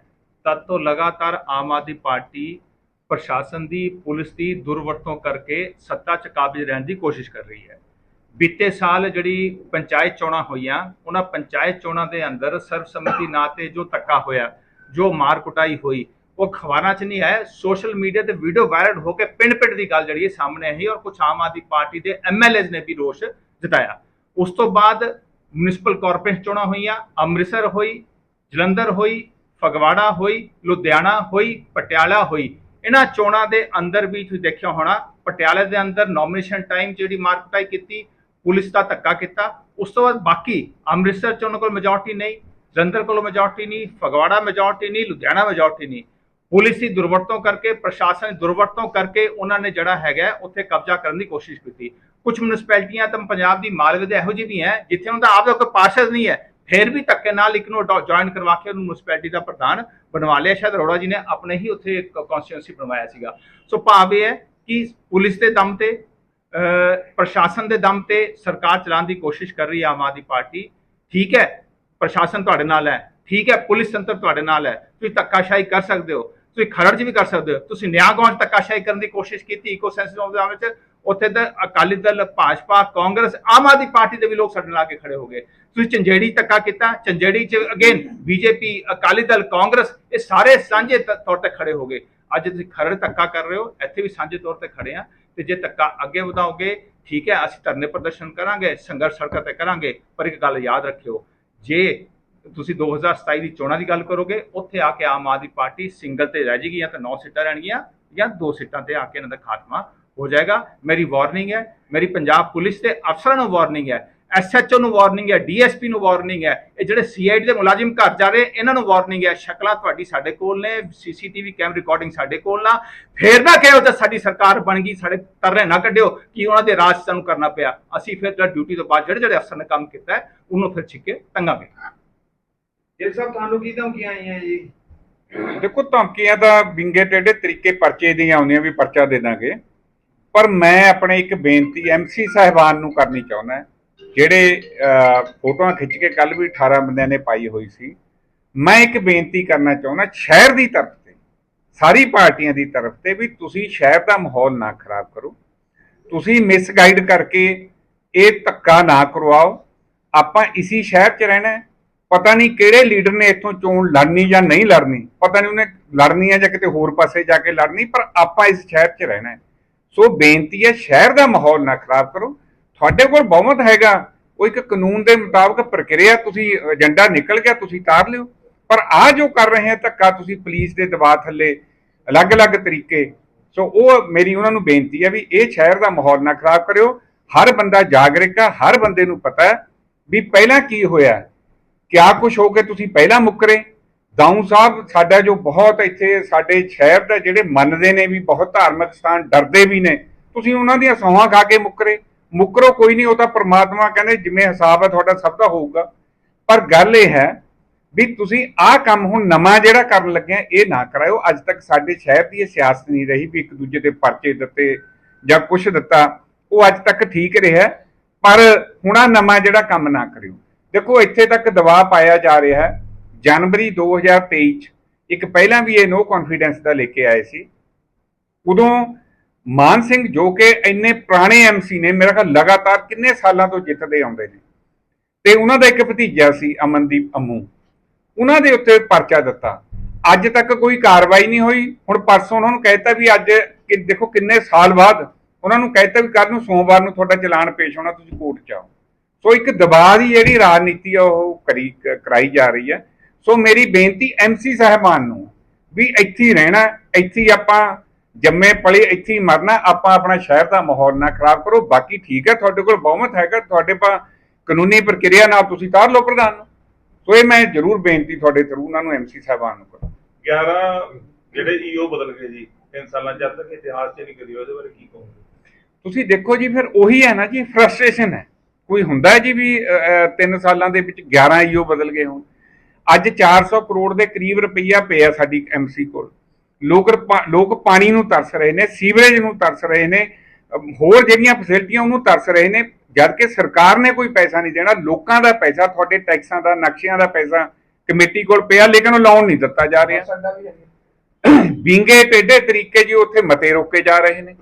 ਤਦ ਤੋਂ ਲਗਾਤਾਰ ਆਮ ਆਦਮੀ ਪਾਰਟੀ ਪ੍ਰਸ਼ਾਸਨ ਦੀ, ਪੁਲਿਸ ਦੀ ਦੁਰਵਰਤੋਂ ਕਰਕੇ ਸੱਤਾ 'ਚ ਕਾਬਜ ਰਹਿਣ ਦੀ ਕੋਸ਼ਿਸ਼ ਕਰ ਰਹੀ ਹੈ। ਬੀਤੇ ਸਾਲ ਜਿਹੜੀ ਪੰਚਾਇਤ ਚੋਣਾਂ ਹੋਈਆਂ, ਉਹਨਾਂ ਪੰਚਾਇਤ ਚੋਣਾਂ ਦੇ ਅੰਦਰ ਸਰਬਸੰਮਤੀ ਨਾਂ ਤੇ ਜੋ ਧੱਕਾ ਹੋਇਆ, ਜੋ ਮਾਰ ਕੁਟਾਈ ਹੋਈ, ਉਹ ਅਖਬਾਰਾਂ 'ਚ ਨਹੀਂ ਆਇਆ, ਸੋਸ਼ਲ ਮੀਡੀਆ ਤੇ ਵੀਡੀਓ ਵਾਇਰਲ ਹੋ ਕੇ ਪਿੰਡ-ਪਿੰਡ ਦੀ ਗੱਲ ਜਿਹੜੀ ਹੈ ਸਾਹਮਣੇ ਆਈ ਔਰ ਕੁਝ ਆਮ ਆਦਮੀ ਪਾਰਟੀ ਦੇ ਐਮਐਲਏਜ਼ ਨੇ ਵੀ ਰੋਸ਼ ਜਤਾਇਆ। ਉਸ ਤੋਂ ਬਾਅਦ ਮਿਊਨਿਸਪਲ ਕਾਰਪੋਰੇਸ਼ਨ ਚੋਣਾਂ ਹੋਈਆਂ, ਅੰਮ੍ਰਿਤਸਰ ਹੋਈ, ਜਲੰਧਰ ਹੋਈ, ਫਗਵਾੜਾ ਹੋਈ, ਲੁਧਿਆਣਾ ਹੋਈ, ਪਟਿਆਲਾ ਹੋਈ ਇਹਨਾਂ ਚੋਣਾਂ ਦੇ ਅੰਦਰ ਵੀ ਤੁਸੀਂ ਦੇਖਿਆ ਹੋਣਾ, ਪਟਿਆਲੇ ਦੇ ਅੰਦਰ ਨੋਮੀਨੇਸ਼ਨ ਟਾਈਮ ਜਿਹੜੀ ਮਾਰਕਟਾਈ ਕੀਤੀ, ਪੁਲਿਸ ਦਾ ਧੱਕਾ ਕੀਤਾ, ਉਸ ਤੋਂ ਬਾਅਦ ਬਾਕੀ ਅੰਮ੍ਰਿਤਸਰ ਚ ਉਹਨਾਂ ਕੋਲ ਮੈਜੋਰਟੀ ਨਹੀਂ, ਜਲੰਧਰ ਕੋਲ ਮੈਜੋਰਟੀ ਨਹੀਂ, ਫਗਵਾੜਾ ਮੈਜੋਰਟੀ ਨਹੀਂ, ਲੁਧਿਆਣਾ ਮੈਜੋਰਟੀ ਨਹੀਂ। ਪੁਲਿਸ ਦੀ ਦੁਰਵਰਤੋਂ ਕਰਕੇ, ਪ੍ਰਸ਼ਾਸਨ ਦੀ ਦੁਰਵਰਤੋਂ ਕਰਕੇ ਉਹਨਾਂ ਨੇ ਜਿਹੜਾ ਹੈਗਾ ਉੱਥੇ ਕਬਜ਼ਾ ਕਰਨ ਦੀ ਕੋਸ਼ਿਸ਼ ਕੀਤੀ। ਕੁਝ ਮਿਊਨਿਸਪੈਲਿਟੀਆਂ ਤਾਂ ਪੰਜਾਬ ਦੀ ਮਾਲਵੇ ਦੇ ਇਹੋ ਜਿਹੀ ਵੀ ਹੈ, ਜਿੱਥੇ ਉਹਨਾਂ ਦਾ ਆਪ ਦਾ ਕੋਈ ਪਾਰਸ਼ਦ ਨਹੀਂ ਹੈ, ਫਿਰ ਵੀ ਧੱਕੇ ਨਾਲ ਇੱਕ ਨੂੰ ਜੁਆਇਨ ਕਰਵਾ ਕੇ ਉਹਨੂੰ ਮਿਊਨਿਸਪੈਲਿਟੀ ਦਾ ਪ੍ਰਧਾਨ ਬਣਵਾ ਲਿਆ, ਸ਼ਾਇਦ ਅਰੋੜਾ ਜੀ ਨੇ ਆਪਣੇ ਹੀ ਉੱਥੇ ਕਨਸਟੀਟਿਊਂਸੀ ਬਣਵਾਇਆ ਸੀਗਾ। ਸੋ ਭਾਵ ਇਹ ਹੈ ਕਿ ਪੁਲਿਸ ਦੇ ਦਮ ਤੇ ਪ੍ਰਸ਼ਾਸਨ ਦੇ ਦਮ ਤੇ ਸਰਕਾਰ ਚਲਾਉਣ ਦੀ ਕੋਸ਼ਿਸ਼ ਕਰ ਰਹੀ ਹੈ ਆਮ ਆਦਮੀ ਪਾਰਟੀ। ਠੀਕ ਹੈ, ਪ੍ਰਸ਼ਾਸਨ ਤੁਹਾਡੇ ਨਾਲ ਹੈ। ਠੀਕ ਹੈ, ਪੁਲਿਸ ਤੰਤਰ ਤੁਹਾਡੇ ਨਾਲ ਹੈ। ਤੁਸੀਂ ਧੱਕਾਸ਼ਾਹੀ ਕਰ ਸਕਦੇ ਹੋ। ਤੁਸੀਂ ਖਰੜ 'ਚ ਵੀ ਕਰ ਸਕਦੇ ਹੋ। ਤੁਸੀਂ ਨਿਆਂਗੌਂਜ ਧੱਕਾਸ਼ਾਹੀ ਕਰਨ ਦੀ ਕੋਸ਼ਿਸ਼ ਕੀਤੀ ਇਕੋ ਸੈਂਸਿਸ ਆਫ ਦੇ ਵਿੱਚ। ਉੱਥੇ ਤਾਂ ਅਕਾਲੀ ਦਲ, ਭਾਜਪਾ, ਕਾਂਗਰਸ, ਆਮ ਆਦਮੀ ਪਾਰਟੀ ਦੇ ਵੀ ਲੋਕ ਸਾਡੇ ਨਾਲ ਕੇ ਖੜੇ ਹੋ ਗਏ। ਤੁਸੀਂ ਚੰਜੇੜੀ ਧੱਕਾ ਕੀਤਾ ਚੰਜੇੜੀ 'ਚ ਅਗੇਨ ਬੀਜੇਪੀ, ਅਕਾਲੀ ਦਲ, ਕਾਂਗਰਸ, ਇਹ ਸਾਰੇ ਸਾਂਝੇ ਤੌਰ ਤੇ ਖੜੇ ਹੋ ਗਏ। ਅੱਜ ਤੁਸੀਂ ਖਰੜ ਧੱਕਾ ਕਰ ਰਹੇ ਹੋ, ਇੱਥੇ ਵੀ ਸਾਂਝੇ ਤੌਰ ਤੇ ਖੜੇ ਆ ਤੇ ਜੇ ਧੱਕਾ ਅੱਗੇ ਵਧਾਓਗੇ, ਠੀਕ ਹੈ, ਅਸੀਂ ਧਰਨੇ ਪ੍ਰਦਰਸ਼ਨ ਕਰਾਂਗੇ, ਸੰਘਰਸ਼ ਸੜਕਾਂ ਤੇ ਕਰਾਂਗੇ, ਪਰ ਇੱਕ ਗੱਲ ਯਾਦ ਰੱਖਿਓ, ਜੇ ਤੁਸੀਂ 2027 ਦੀ ਚੋਣਾਂ ਦੀ ਗੱਲ ਕਰੋਗੇ, ਉੱਥੇ ਆ ਕੇ ਆਮ ਆਦਮੀ ਪਾਰਟੀ ਸਿੰਗਲ ਤੇ ਰਹਿ ਜਾਏਗੀ ਜਾਂ ਤਾਂ 9 ਸੀਟਾਂ ਰਹਿਣਗੀਆਂ ਜਾਂ 2 ਸੀਟਾਂ ਤੇ ਆ ਕੇ ਇਹਨਾਂ ਦਾ ਖਾਤਮਾ ਹੋ ਜਾਏਗਾ। ਮੇਰੀ ਵਾਰਨਿੰਗ ਹੈ। ਮੇਰੀ ਪੰਜਾਬ ਪੁਲਿਸ ਦੇ ਅਫਸਰਾਂ ਨੂੰ ਵਾਰਨਿੰਗ ਹੈ। ਐਸਐਚਓ ਨੂੰ ਵਾਰਨਿੰਗ ਹੈ। ਡੀਐਸਪੀ ਨੂੰ ਵਾਰਨਿੰਗ ਹੈ। ਇਹ ਜਿਹੜੇ ਸੀਆਈਡੀ ਦੇ ਮੁਲਾਜ਼ਮ ਘਰ ਜਾ ਰਹੇ ਇਹਨਾਂ ਨੂੰ ਵਾਰਨਿੰਗ ਹੈ। ਸ਼ਕਲਾਂ ਤੁਹਾਡੀ ਸਾਡੇ ਕੋਲ ਨੇ। ਸੀਸੀਟੀਵੀ ਕੈਮ ਰਿਕਾਰਡਿੰਗ ਸਾਡੇ ਕੋਲ ਨਾ। ਫੇਰ ਨਾ ਕਹੋ ਜੇ ਸਾਡੀ ਸਰਕਾਰ ਬਣ ਗਈ ਸਾਡੇ ਤਰਲੇ ਨਾ ਕੱਢਿਓ ਕਿ ਉਹਨਾਂ ਦੇ ਰਾਜ ਸਾਨੂੰ ਕਰਨਾ ਪਿਆ। ਅਸੀਂ ਫਿਰ ਜਿਹੜਾ ਡਿਊਟੀ ਤੋਂ ਬਾਅਦ ਜਿਹੜੇ ਜਿਹੜੇ ਅਫਸਰ ਨੇ ਕੰਮ ਕੀਤਾ ਹੈ ਉਹਨੂੰ ਫਿਰ ਛਿੱਕੇ ਟੰਗਾਂਗੇ। ਜੇ ਸਭ ਤੁਹਾਨੂੰ ਕੀ ਧਮਕੀਆਂ ਆਈਆਂ ਜੀ? ਦੇਖੋ ਧਮਕੀਆਂ ਤਾਂ ਵਿੰਗੇ ਟੇਢੇ ਤਰੀਕੇ ਪਰਚੇ ਦੀਆਂ ਆਉਂਦੀਆਂ ਵੀ ਪਰਚਾ ਦੇ ਦਾਂਗੇ। ਪਰ ਮੈਂ ਆਪਣੇ ਇੱਕ ਬੇਨਤੀ ਐਮਸੀ ਸਾਹਿਬਾਨ ਨੂੰ ਕਰਨੀ ਚਾਹੁੰਦਾ ਜਿਹੜੇ ਫੋਟੋਆਂ ਖਿੱਚ ਕੇ ਕੱਲ ਵੀ 18 ਬੰਦਿਆਂ ਨੇ ਪਾਈ ਹੋਈ ਸੀ, ਮੈਂ ਇੱਕ ਬੇਨਤੀ ਕਰਨਾ ਚਾਹੁੰਦਾ ਸ਼ਹਿਰ ਦੀ ਤਰਫ ਤੇ, ਸਾਰੀ ਪਾਰਟੀਆਂ ਦੀ ਤਰਫ ਤੇ ਵੀ ਤੁਸੀਂ ਸ਼ਹਿਰ ਦਾ ਮਾਹੌਲ ਨਾ ਖਰਾਬ ਕਰੋ। ਤੁਸੀਂ ਮਿਸਗਾਈਡ ਕਰਕੇ ਇਹ ਧੱਕਾ ਨਾ ਕਰਵਾਓ। ਆਪਾਂ ਇਸੀ ਸ਼ਹਿਰ 'ਚ ਰਹਿਣਾ ਪਤਾ ਨਹੀਂ ਕਿਹੜੇ ਲੀਡਰ ਨੇ ਇੱਥੋਂ ਚੋਣ ਲੜਨੀ ਜਾਂ ਨਹੀਂ ਲੜਨੀ। ਪਤਾ ਨਹੀਂ ਉਹਨੇ ਲੜਨੀ ਹੈ ਜਾਂ ਕਿਤੇ ਹੋਰ ਪਾਸੇ ਜਾ ਕੇ ਲੜਨੀ, ਪਰ ਆਪਾਂ ਇਸ ਸ਼ਹਿਰ 'ਚ ਰਹਿਣਾ ਹੈ। ਸੋ ਬੇਨਤੀ ਹੈ, ਸ਼ਹਿਰ ਦਾ ਮਾਹੌਲ ਨਾ ਖਰਾਬ ਕਰੋ। ਤੁਹਾਡੇ ਕੋਲ ਬਹੁਮਤ ਹੈਗਾ। ਉਹ ਇੱਕ ਕਾਨੂੰਨ ਦੇ ਮੁਤਾਬਕ ਪ੍ਰਕਿਰਿਆ ਤੁਸੀਂ, ਏਜੰਡਾ ਨਿਕਲ ਗਿਆ, ਤੁਸੀਂ ਤਾਰ ਲਿਓ। ਪਰ ਆ ਜੋ ਕਰ ਰਹੇ ਹੈ, ਧੱਕਾ ਤੁਸੀਂ ਪੁਲਿਸ ਦੇ ਦਬਾਅ ਥੱਲੇ ਅਲੱਗ-ਅਲੱਗ ਤਰੀਕੇ। ਸੋ ਉਹ ਮੇਰੀ ਉਹਨਾਂ ਨੂੰ ਬੇਨਤੀ ਹੈ ਵੀ ਇਹ ਸ਼ਹਿਰ ਦਾ ਮਾਹੌਲ ਨਾ ਖਰਾਬ ਕਰਿਓ। ਹਰ ਬੰਦਾ ਜਾਗਰਿਕ ਆ ਹਰ ਬੰਦੇ ਨੂੰ ਪਤਾ ਵੀ ਪਹਿਲਾਂ ਕੀ ਹੋਇਆ ਕਿਆ ਕੁਝ ਹੋ ਕੇ ਤੁਸੀਂ ਪਹਿਲਾਂ ਮੁੱਕਰੇ? ਦਾਊ ਸਾਹਿਬ, ਸਾਡਾ ਜੋ ਬਹੁਤ ਇੱਥੇ ਸਾਡੇ ਸ਼ਹਿਰ ਦਾ ਜਿਹੜੇ ਮੰਨਦੇ ਨੇ ਵੀ ਬਹੁਤ ਧਾਰਮਿਕ ਸਥਾਨ, ਡਰਦੇ ਵੀ ਨੇ, ਤੁਸੀਂ ਉਹਨਾਂ ਦੀਆਂ ਸੌਹਾਂ ਖਾ ਕੇ ਮੁੱਕਰੇ। ਮੁੱਕਰੋ ਕੋਈ ਨਹੀਂ, ਉਹ ਤਾਂ ਪ੍ਰਮਾਤਮਾ ਕਹਿੰਦੇ ਜਿਵੇਂ ਹਿਸਾਬ ਹੈ ਤੁਹਾਡਾ ਸਭ ਦਾ ਹੋਊਗਾ। ਪਰ ਗੱਲ ਇਹ ਹੈ ਵੀ ਤੁਸੀਂ ਆਹ ਕੰਮ ਹੁਣ ਨਵਾਂ ਜਿਹੜਾ ਕਰਨ ਲੱਗਿਆ, ਇਹ ਨਾ ਕਰਾਇਓ। ਅੱਜ ਤੱਕ ਸਾਡੇ ਸ਼ਹਿਰ ਦੀ ਇਹ ਸਿਆਸਤ ਨਹੀਂ ਰਹੀ ਵੀ ਇੱਕ ਦੂਜੇ ਦੇ ਪਰਚੇ ਦਿੱਤੇ ਜਾਂ ਕੁਝ ਦਿੱਤਾ। ਉਹ ਅੱਜ ਤੱਕ ਠੀਕ ਰਿਹਾ, ਪਰ ਹੁਣ ਨਵਾਂ ਜਿਹੜਾ ਕੰਮ ਨਾ ਕਰਿਓ। ਦੇਖੋ, ਇੱਥੇ ਤੱਕ ਦਬਾਅ ਪਾਇਆ ਜਾ ਰਿਹਾ ਹੈ। ਜਨਵਰੀ 2023 ਚ ਇੱਕ ਪਹਿਲਾਂ ਵੀ ਇਹ ਨੋ ਕੌਨਫੀਡੈਂਸ ਦਾ ਲੈ ਕੇ ਆਏ ਸੀ। ਉਦੋਂ ਮਾਨ ਸਿੰਘ ਜੋ ਕਿ ਇੰਨੇ ਪੁਰਾਣੇ ਐਮਸੀ ਨੇ, ਮੇਰਾ ਖਿਆਲ ਲਗਾਤਾਰ ਕਿੰਨੇ ਸਾਲਾਂ ਤੋਂ ਜਿੱਤਦੇ ਆਉਂਦੇ ਨੇ। ਤੇ ਉਹਨਾਂ ਦਾ ਇੱਕ ਭਤੀਜਾ ਸੀ ਅਮਨਦੀਪ ਅੰਮੂ। ਉਹਨਾਂ ਦੇ ਉੱਤੇ ਪਰਚਾ ਦਿੱਤਾ। ਅੱਜ ਤੱਕ ਕੋਈ ਕਾਰਵਾਈ ਨਹੀਂ ਹੋਈ। ਹੁਣ ਪਰਸੋਂ ਉਹਨਾਂ ਨੂੰ ਕਹਿਤਾ ਵੀ ਅੱਜ ਕਿ ਦੇਖੋ ਕਿੰਨੇ ਸਾਲ ਬਾਅਦ ਉਹਨਾਂ ਨੂੰ ਕਹਿਤਾ ਵੀ ਕੱਲ ਨੂੰ ਸੋਮਵਾਰ ਨੂੰ ਤੁਹਾਡਾ ਚਲਾਨ ਪੇਸ਼ ਹੋਣਾ, ਤੁਸੀਂ ਕੋਰਟ ਚ ਆਓ। ਸੋ ਇੱਕ ਦਬਾਅ ਦੀ ਜਿਹੜੀ ਰਾਜਨੀਤੀ ਆ, ਉਹ ਕਰੀ, ਕਰਾਈ ਜਾ ਰਹੀ ਹੈ। ਸੋ ਮੇਰੀ ਬੇਨਤੀ ਐਮਸੀ ਸਾਹਿਬਾਨ ਨੂੰ ਵੀ ਇੱਥੇ ਹੀ ਰਹਿਣਾ ਇੱਥੇ ਆਪਾਂ ਜੰਮੇ ਪਲੇ ਇੱਥੇ ਮਰਨਾ ਆਪਾਂ ਆਪਣਾ ਸ਼ਹਿਰ ਦਾ ਮਾਹੌਲ ਨਾ ਖਰਾਬ ਕਰੋ ਬਾਕੀ ਠੀਕ ਹੈ ਤੁਹਾਡੇ ਕੋਲ ਬਹੁਮਤ ਹੈਗਾ ਤੁਹਾਡੇ ਪਾ ਕਾਨੂੰਨੀ ਪ੍ਰਕਿਰਿਆ ਨਾਲ ਤੁਸੀਂ ਤਾਰ ਲਓ ਪ੍ਰਧਾਨ ਨੂੰ ਸੋ ਇਹ ਮੈਂ ਜ਼ਰੂਰ ਬੇਨਤੀ ਤੁਹਾਡੇ ਥਰੂ ਉਹਨਾਂ ਨੂੰ ਐਮਸੀ ਸਾਹਿਬਾਨ ਨੂੰ ਕਰਾਂ 11 ਜਿਹੜੇ ਈਓ ਬਦਲ ਗਏ ਜੀ ਤਿੰਨ ਸਾਲਾਂ ਚ ਅੱਜ ਤੱਕ ਇਤਿਹਾਸ ਚ ਨਹੀਂ ਕਰੀ ਉਹਦੇ ਬਾਰੇ ਕੀ ਕਹੋਗੇ ਤੁਸੀਂ ਦੇਖੋ ਜੀ ਫਿਰ ਉਹੀ ਹੈ ਨਾ ਜੀ ਫਰਸਟ੍ਰੇਸ਼ਨ ਹੈ ਕੋਈ ਹੁੰਦਾ ਜੀ ਵੀ 3 ਸਾਲਾਂ ਦੇ ਵਿੱਚ 11 ਈਓ ਬਦਲ ਗਏ ਹੋਣ ਅੱਜ 400 ਕਰੋੜ ਦੇ ਕਰੀਬ ਰੁਪਈਆ ਪਿਆ ਸਾਡੀ ਐਮਸੀ ਕੋਲ। ਲੋਕ ਲੋਕ ਪਾਣੀ ਨੂੰ ਤਰਸ ਰਹੇ ਨੇ ਸੀਵਰੇਜ ਨੂੰ ਤਰਸ ਰਹੇ ਨੇ ਹੋਰ ਜਿਹੜੀਆਂ ਫੈਸਿਲਿਟੀਆਂ ਉਹਨੂੰ ਤਰਸ ਰਹੇ ਨੇ ਜਦ ਕਿ ਸਰਕਾਰ ਨੇ ਕੋਈ ਪੈਸਾ ਨਹੀਂ ਦੇਣਾ ਲੋਕਾਂ ਦਾ ਪੈਸਾ ਤੁਹਾਡੇ ਟੈਕਸਾਂ ਦਾ ਨਕਸ਼ਿਆਂ ਦਾ ਪੈਸਾ ਕਮੇਟੀ ਕੋਲ ਪਿਆ ਲੇਕਿਨ ਉਹ ਲਾਉਣ ਨਹੀਂ ਦਿੱਤਾ ਜਾ ਰਿਹਾ। ਵਿੰਗੇ ਟੇਢੇ ਤਰੀਕੇ ਜੀ ਉੱਥੇ ਮਤੇ ਰੋਕੇ ਜਾ ਰਹੇ ਨੇ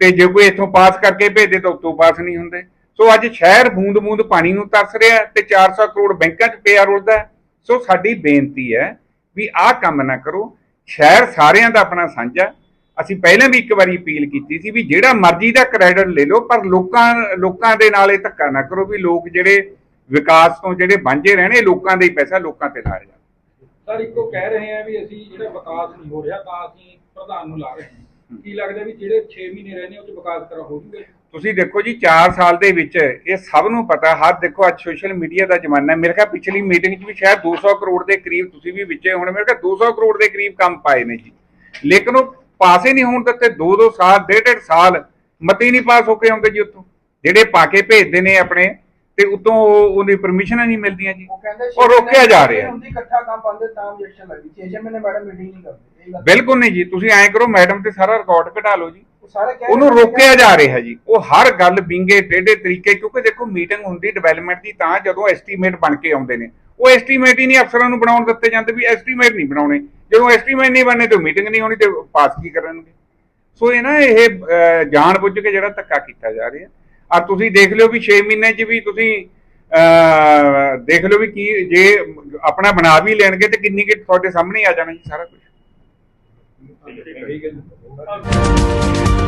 ਤੇ ਜੇ ਕੋਈ ਇੱਥੋਂ ਪਾਸ ਕਰਕੇ ਭੇਜੇ ਤਾਂ ਉੱਤੋਂ ਪਾਸ ਨਹੀਂ ਹੁੰਦੇ। ਸੋ ਅੱਜ ਸ਼ਹਿਰ ਬੂੰਦ ਬੂੰਦ ਪਾਣੀ ਨੂੰ ਤਰਸ ਰਿਹਾ ਤੇ 400 ਕਰੋੜ ਬੈਂਕਾਂ 'ਚ ਪਿਆ ਰੁਲਦਾ ਹੈ। ਸੋ ਸਾਡੀ ਬੇਨਤੀ ਹੈ ਵੀ ਆਹ ਕੰਮ ਨਾ ਕਰੋ। ਸ਼ਹਿਰ ਸਾਰਿਆਂ ਦਾ ਆਪਣਾ ਸਾਂਝਾ ਅਸੀਂ ਪਹਿਲਾਂ ਵੀ ਇੱਕ ਵਾਰੀ ਅਪੀਲ ਕੀਤੀ ਸੀ ਵੀ ਜਿਹੜਾ ਮਰਜ਼ੀ ਦਾ ਕ੍ਰੈਡਿਟ ਲੈ ਲਓ ਪਰ ਲੋਕਾਂ ਲੋਕਾਂ ਦੇ ਨਾਲ ਇਹ ਧੱਕਾ ਨਾ ਕਰੋ ਵੀ ਲੋਕ ਜਿਹੜੇ ਵਿਕਾਸ ਤੋਂ ਜਿਹੜੇ ਵਾਂਝੇ ਰਹਿਣੇ ਲੋਕਾਂ ਦੇ ਹੀ ਪੈਸਾ ਲੋਕਾਂ ਤੇ ਲਾਇਆ ਜਾਵੇ ਸਰ ਇੱਕੋ ਕਹਿ ਰਹੇ ਆ ਵੀ ਅਸੀਂ ਜਿਹੜਾ ਵਿਕਾਸ ਨਹੀਂ ਹੋ ਰਿਹਾ ਤਾਂ ਅਸੀਂ ਪ੍ਰਧਾਨ ਨੂੰ ਲਾ ਰਹੇ ਹਾਂ। ਕੀ ਲੱਗਦਾ ਵੀ ਜਿਹੜੇ 6 ਮਹੀਨੇ ਰਹਿੰਦੇ ਉਹ ਚ ਵਿਕਾਸ ਕਰਾ ਹੋ ਜੂਗਾ? ਤੁਸੀਂ ਦੇਖੋ ਜੀ 4 ਸਾਲ ਦੇ ਵਿੱਚ ਇਹ ਸਭ ਨੂੰ ਪਤਾ ਹਰ ਦੇਖੋ ਅੱਜ ਸੋਸ਼ਲ ਮੀਡੀਆ ਦਾ ਜ਼ਮਾਨਾ ਹੈ। ਮੇਰੇ ਖਿਆਲ ਪਿਛਲੀ ਮੀਟਿੰਗ 'ਚ ਵੀ ਸ਼ਾਇਦ 200 ਕਰੋੜ ਦੇ ਕਰੀਬ ਤੁਸੀਂ ਵੀ ਵਿੱਚੇ ਹੁਣ ਮੇਰੇ ਖਿਆਲ 200 ਕਰੋੜ ਦੇ ਕਰੀਬ ਕੰਮ ਪਾਏ ਨੇ ਜੀ। ਲੇਕਿਨ ਉਹ ਪਾਸੇ ਨਹੀਂ ਹੋਣ ਦਿੱਤੇ 2-2 ਸਾਲ ਡੇਢ ਡੇਢ ਸਾਲ ਮਤੀ ਨਹੀਂ ਪਾਸ ਹੋ ਕੇ ਆਉਂਦੇ ਜੀ ਉੱਥੋਂ। ਜਿਹੜੇ ਪਾ ਕੇ ਭੇਜਦੇ ਨੇ ਆਪਣੇ ਤੇ ਉਤੋਂ ਉਹਦੀ ਪਰਮਿਸ਼ਨਾਂ ਨਹੀਂ ਮਿਲਦੀਆਂ ਜੀ। ਉਹ ਰੋਕਿਆ ਜਾ ਰਿਹਾ ਹੁੰਦੀ ਇਕੱਠਾ ਕੰਮ ਪਾਉਂਦੇ ਤਾਂ objection ਲੱਗਦੀ ਛੇ ਛੇ ਮਹੀਨੇ ਮੈਡਮ ਮੀਟਿੰਗ ਨਹੀਂ ਕਰਦੇ ਇਹ ਗੱਲ ਬਿਲਕੁਲ ਨਹੀਂ ਜੀ ਤੁਸੀਂ ਐਂ ਕਰੋ ਮੈਡਮ ਤੇ ਸਾਰਾ ਰਿਕਾਰਡ ਕਢਾ ਲਓ ਜੀ। ਉਹਨੂੰ ਰੋਕਿਆ ਜਾ ਰਿਹਾ ਜੀ। ਉਹ ਹਰ ਗੱਲ ਵਿੰਗੇ ਟੇਢੇ ਤਰੀਕੇ ਕਿਉਂਕਿ ਦੇਖੋ ਮੀਟਿੰਗ ਹੁੰਦੀ ਡਿਵੈਲਪਮੈਂਟ ਦੀ ਤਾਂ ਜਦੋਂ ਐਸਟੀਮੇਟ ਬਣ ਕੇ ਆਉਂਦੇ ਨੇ। ਉਹ ਐਸਟੀਮੇਟ ਹੀ ਨਹੀਂ ਅਫਸਰਾਂ ਨੂੰ ਬਣਾਉਣ ਦਿੱਤੇ ਜਾਂਦੇ ਵੀ ਐਸਟੀਮੇਟ ਨਹੀਂ ਬਣਾਉਣੇ। ਜਦੋਂ ਐਸਟੀਮੇਟ ਨਹੀਂ ਬਣਨੇ ਤੇ ਮੀਟਿੰਗ ਨਹੀਂ ਹੋਣੀ ਤੇ ਪਾਸ ਕੀ ਕਰਨਗੇ? ਸੋ ਇਹ ਨਾ ਇਹ ਜਾਣ ਬੁੱਝ ਕੇ ਜਿਹੜਾ ਧੱਕਾ ਕੀਤਾ ਜਾ ਰਿਹਾ। ਆ ਤੁਸੀਂ ਦੇਖ ਲਿਓ ਵੀ 6 ਮਹੀਨੇ 'ਚ ਵੀ ਤੁਸੀਂ ਦੇਖ ਲਿਓ ਵੀ ਕੀ ਜੇ ਆਪਣਾ ਬਣਾ ਵੀ ਲੈਣਗੇ ਤੇ ਕਿੰਨੀ ਕਿ ਤੁਹਾਡੇ ਸਾਹਮਣੇ ਆ ਜਾਣਾ ਜੀ ਸਾਰਾ ਕੁਝ ਠੀਕ ਹੈ ਜੀ